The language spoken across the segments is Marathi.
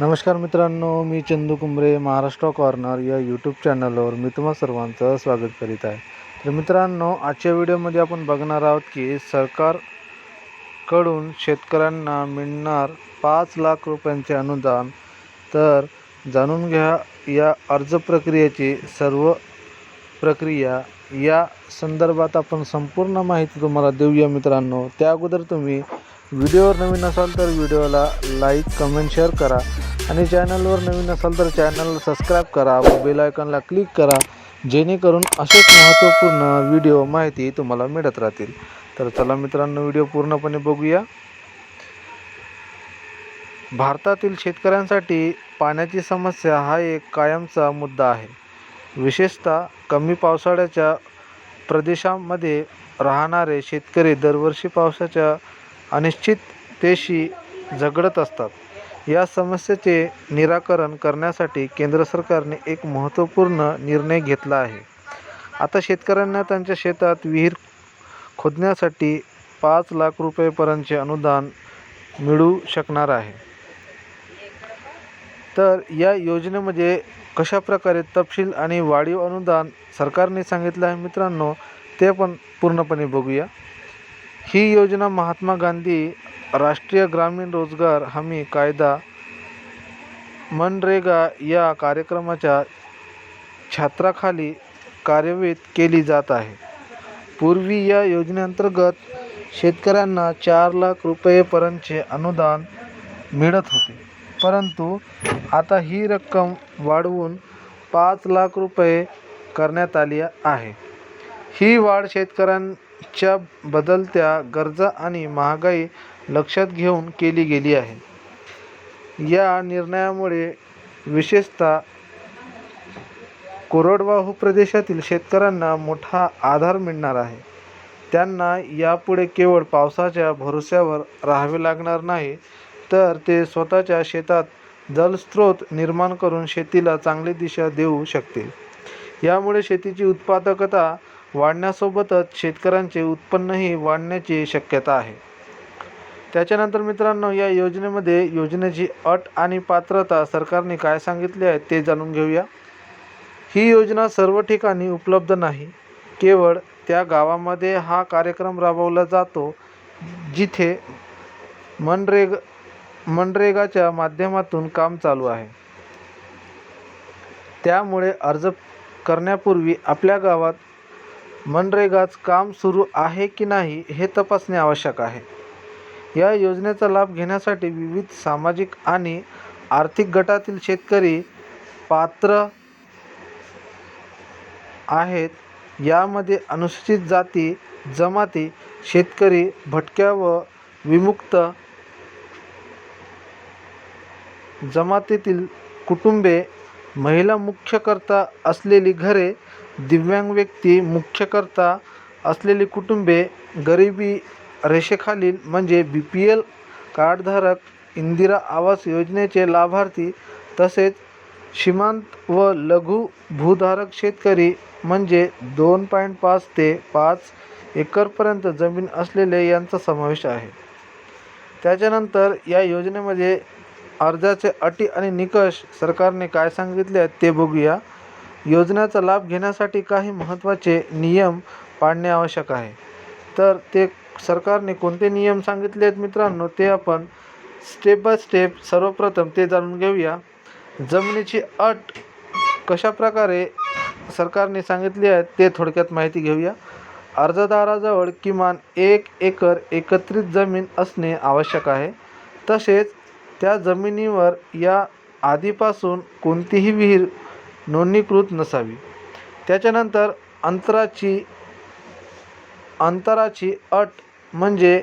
नमस्कार मित्रांनो मी चंदू कुंबरे महाराष्ट्र कॉर्नर या यूट्यूब चॅनलवर मी तुम्हा सर्वांचं स्वागत करीत आहे. तर मित्रांनो आजच्या व्हिडिओमध्ये आपण बघणार आहोत की सरकारकडून शेतकऱ्यांना मिळणार पाच लाख रुपयांचे अनुदान. तर जाणून घ्या या अर्ज प्रक्रियेची सर्व प्रक्रिया. या संदर्भात आपण संपूर्ण माहिती तुम्हाला देऊया मित्रांनो. त्या अगोदर तुम्ही व्हिडिओवर नवीन असाल तर व्हिडिओला लाईक कमेंट शेअर करा. आणि चॅनलवर नवीन असाल तर चॅनलला सबस्क्राईब करा व बेल आयकॉनला क्लिक करा जेणेकरून असेच महत्त्वपूर्ण व्हिडिओ माहिती तुम्हाला मिळत राहतील. तर चला मित्रांनो व्हिडिओ पूर्णपणे बघूया. भारतातील शेतकऱ्यांसाठी पाण्याची समस्या हा एक कायमचा मुद्दा आहे. विशेषतः कमी पावसाळ्याच्या प्रदेशामध्ये राहणारे शेतकरी दरवर्षी पावसाच्या अनिश्चिततेशी झगडत असतात. या समस्येचे निराकरण करण्यासाठी केंद्र सरकारने एक महत्त्वपूर्ण निर्णय घेतला आहे. आता शेतकऱ्यांना त्यांच्या शेतात विहीर खोदण्यासाठी पाच लाख रुपयेपर्यंतचे अनुदान मिळू शकणार आहे. तर या योजनेमध्ये कशा प्रकारे तपशील आणि वाढीव अनुदान सरकारने सांगितलं आहे मित्रांनो ते पण पूर्णपणे बघूया. ही योजना महात्मा गांधी राष्ट्रीय ग्रामीण रोजगार हमी कायदा मनरेगा या कार्यक्रमाच्या छात्राखाली कार्यान्वित केली जात आहे. पूर्वी या योजनेअंतर्गत शेतकऱ्यांना चार लाख रुपयेपर्यंतचे अनुदान मिळत होते. परंतु आता ही रक्कम वाढवून पाच लाख रुपये करण्यात आली आहे. ही वाढ शेतकऱ्यां च्या बदलत्या गरजा आणि महागाई लक्षात घेऊन केली गेली आहे. या निर्णयामुळे विशेषतः कोरडवाहू प्रदेशातील शेतकऱ्यांना मोठा आधार मिळणार आहे. त्यांना यापुढे केवळ पावसाच्या भरोश्यावर राहावे लागणार नाही तर ते स्वतःच्या शेतात जलस्रोत निर्माण करून शेतीला चांगली दिशा देऊ शकतील. यामुळे शेतीची उत्पादकता वाढण्यासोबतच शेतकऱ्यांचे उत्पन्नही वाढण्याची शक्यता आहे. त्याच्यानंतर मित्रांनो या योजनेमध्ये योजनेची अट आणि पात्रता सरकारने काय सांगितले आहे ते जाणून घेऊया. ही योजना सर्व ठिकाणी उपलब्ध नाही. केवळ त्या गावामध्ये हा कार्यक्रम राबवला जातो जिथे मनरेग मनरेगाच्या माध्यमातून काम चालू आहे. त्यामुळे अर्ज करण्यापूर्वी आपल्या गावात मनरेगाच काम सुरू आहे की नाही हे तपासणे आवश्यक आहे. या योजनेचा लाभ घेण्यासाठी विविध सामाजिक आणि आर्थिक गटातील शेतकरी पात्र आहेत. यामध्ये अनुसूचित जाती जमाती शेतकरी भटक्या व विमुक्त जमातीतील कुटुंबे महिला मुख्यकर्ता असलेली घरे दिव्यांग व्यक्ती मुख्यकर्ता असलेली कुटुंबे गरिबी रेषेखालील म्हणजे बी पी एल कार्डधारक इंदिरा आवास योजनेचे लाभार्थी तसेच सीमांत व लघु भूधारक शेतकरी म्हणजे दोन पॉईंट पाच ते पाच एकरपर्यंत जमीन असलेले यांचा समावेश आहे. त्याच्यानंतर या योजनेमध्ये अर्जाचे अटी आणि निकष सरकारने काय सांगितले आहेत ते बघूया. योजनेचा लाभ घेण्यासाठी काही महत्त्वाचे नियम पाळणे आवश्यक आहे. तर ते सरकारने कोणते नियम सांगितले आहेत मित्रांनो? ते आपण स्टेप बाय स्टेप सर्वप्रथम ते जाणून घेऊया. जमिनीची अट कशाप्रकारे सरकारने सांगितली आहे ते थोडक्यात माहिती घेऊया. अर्जदाराजवळ किमान एक एकर एकत्रित जमीन असणे आवश्यक आहे. तसेच त्या जमिनीवर या आधीपासून कोणतीही विहीर नोंदणीकृत नसावी. त्याच्यानंतर अंतराची अंतराची अट म्हणजे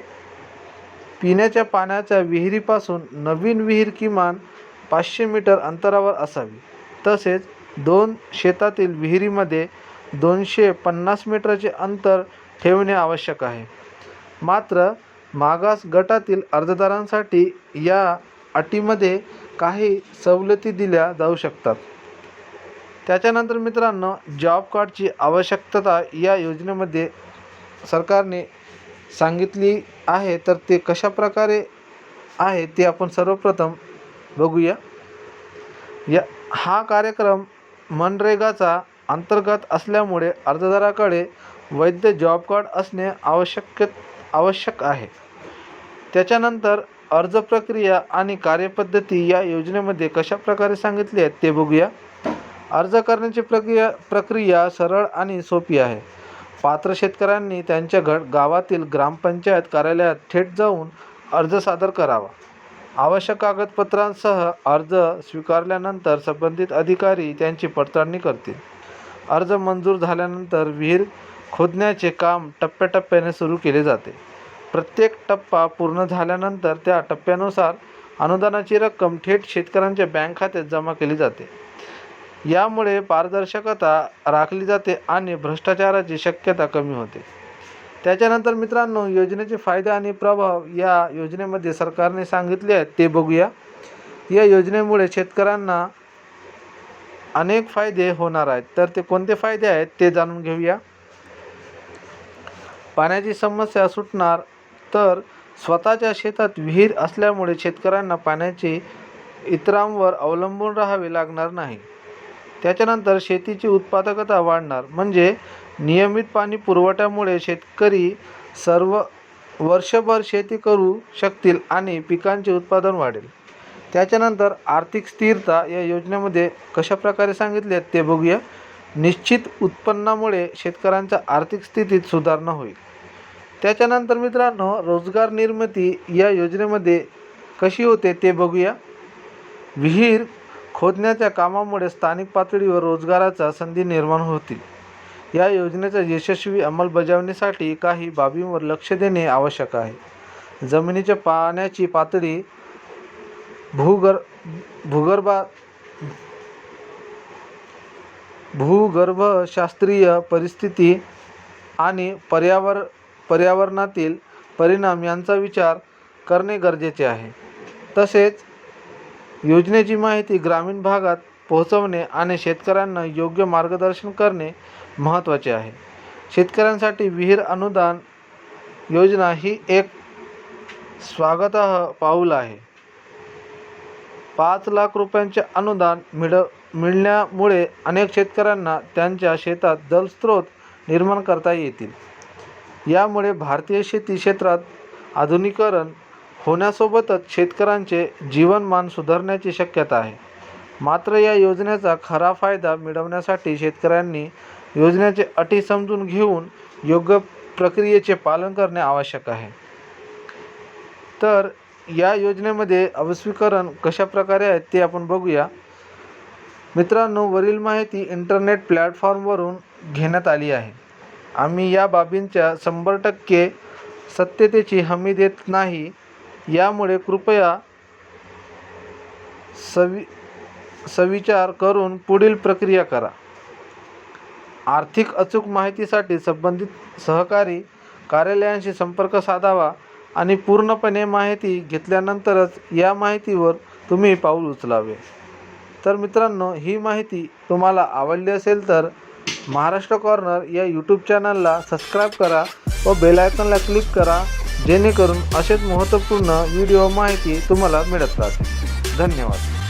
पिण्याच्या पाण्याच्या विहिरीपासून नवीन विहीर किमान पाचशे मीटर अंतरावर असावी. तसेच दोन शेतातील विहिरीमध्ये दोनशे पन्नास मीटरचे अंतर ठेवणे आवश्यक आहे. मात्र मागास गटातील अर्जदारांसाठी या अटीमध्ये काही सवलती दिल्या जाऊ शकतात. त्याच्यानंतर मित्रांनो जॉब कार्डची आवश्यकता या योजनेमध्ये सरकारने सांगितली आहे. तर ते कशाप्रकारे आहे ते आपण सर्वप्रथम बघूया. या हा कार्यक्रम मनरेगाचा अंतर्गत असल्यामुळे अर्जदाराकडे वैध जॉब कार्ड असणे आवश्यक आवश्यक आहे. त्याच्यानंतर अर्ज प्रक्रिया आणि कार्यपद्धती या योजनेमध्ये कशा प्रकारे सांगितली आहेत ते बघूया. अर्ज करण्याची प्रक्रिया प्रक्रिया सरळ आणि सोपी आहे. पात्र शेतकऱ्यांनी त्यांच्या घ गावातील ग्रामपंचायत कार्यालयात थेट जाऊन अर्ज सादर करावा. आवश्यक कागदपत्रांसह अर्ज स्वीकारल्यानंतर संबंधित अधिकारी त्यांची पडताळणी करतील. अर्ज मंजूर झाल्यानंतर विहीर खोदण्याचे काम टप्प्याटप्प्याने सुरू केले जाते. प्रत्येक टप्पा पूर्ण झाल्यानंतर त्या टप्प्यानुसार अनुदानाची रक्कम थेट शेतकऱ्यांच्या बँक खात्यात जमा केली जाते. यामुळे पारदर्शकता राखली जाते आणि भ्रष्टाचाराची शक्यता कमी होते. त्याच्यानंतर मित्रांनो योजनेचे फायदे आणि प्रभाव या योजनेमध्ये सरकारने सांगितले आहेत ते बघूया. या योजनेमुळे शेतकऱ्यांना अनेक फायदे होणार आहेत. तर ते कोणते फायदे आहेत ते जाणून घेऊया. पाण्याची समस्या सुटणार तर स्वतःच्या शेतात विहीर असल्यामुळे शेतकऱ्यांना पाण्याचे इतरांवर अवलंबून राहावे लागणार नाही. त्याच्यानंतर शेतीची उत्पादकता वाढणार. म्हणजे नियमित पाणी पुरवठ्यामुळे शेतकरी सर्व वर्षभर शेती करू शकतील आणि पिकांचे उत्पादन वाढेल. त्याच्यानंतर आर्थिक स्थिरता या योजनेमध्ये कशा प्रकारे सांगितले ते बघूया. निश्चित उत्पन्नामुळे शेतकऱ्यांच्या आर्थिक स्थितीत सुधारणा होईल. त्याच्यानंतर मित्रांनो रोजगार निर्मिती या योजनेमध्ये कशी होते ते बघूया. विहीर खोदण्याच्या कामामुळे स्थानिक पातळीवर रोजगाराच्या संधी निर्माण होतील. या योजनेच्या यशस्वी अंमलबजावणीसाठी काही बाबींवर लक्ष देणे आवश्यक आहे. जमिनीच्या पाण्याची पातळी भूगर भूगर्भा भूगर्भशास्त्रीय परिस्थिती आणि पर्यावर पर्यावरणातील परिणाम यांचा विचार करणे गरजेचे आहे. तसेच योजनेची माहिती ग्रामीण भागात पोहोचवणे आणि शेतकऱ्यांना योग्य मार्गदर्शन करणे महत्त्वाचे आहे. शेतकऱ्यांसाठी विहीर अनुदान योजना ही एक स्वागतार्ह पाऊल आहे. पाच लाख रुपयांचे अनुदान मिळ मिळण्यामुळे अनेक शेतकऱ्यांना त्यांच्या शेतात जलस्रोत निर्माण करता येतील. यामुळे भारतीय शेती क्षेत्रात आधुनिकीकरण होण्यासोबतच शेतकऱ्यांचे जीवनमान सुधारण्याची शक्यता आहे. मात्र या योजनेचा खरा फायदा मिळवण्यासाठी शेतकऱ्यांनी योजनेचे अटी समजून घेऊन योग्य प्रक्रियेचे पालन करणे आवश्यक आहे. तर या योजनेमध्ये अवस्वीकरण कशा प्रकारे आहेत ते आपण बघूया. मित्रांनो वरील माहिती इंटरनेट प्लॅटफॉर्मवरून घेण्यात आली आहे. आम्ही या बाबींच्या शंभर टक्के सत्यतेची हमी देत नाही. यामुळे कृपया सवि सविचार करून पुढील प्रक्रिया करा. आर्थिक अचूक माहितीसाठी संबंधित सहकारी कार्यालयांशी संपर्क साधावा आणि पूर्णपणे माहिती घेतल्यानंतरच या माहितीवर तुम्ही पाऊल उचलावे. तर मित्रांनो ही माहिती तुम्हाला आवडली असेल तर महाराष्ट्र कॉर्नर या यूट्यूब चॅनलला सबस्क्राईब करा व बेल क्लिक करा जेणेकरून असेच महत्त्वपूर्ण व्हिडिओ माहिती तुम्हाला मिळत राहते धन्यवाद.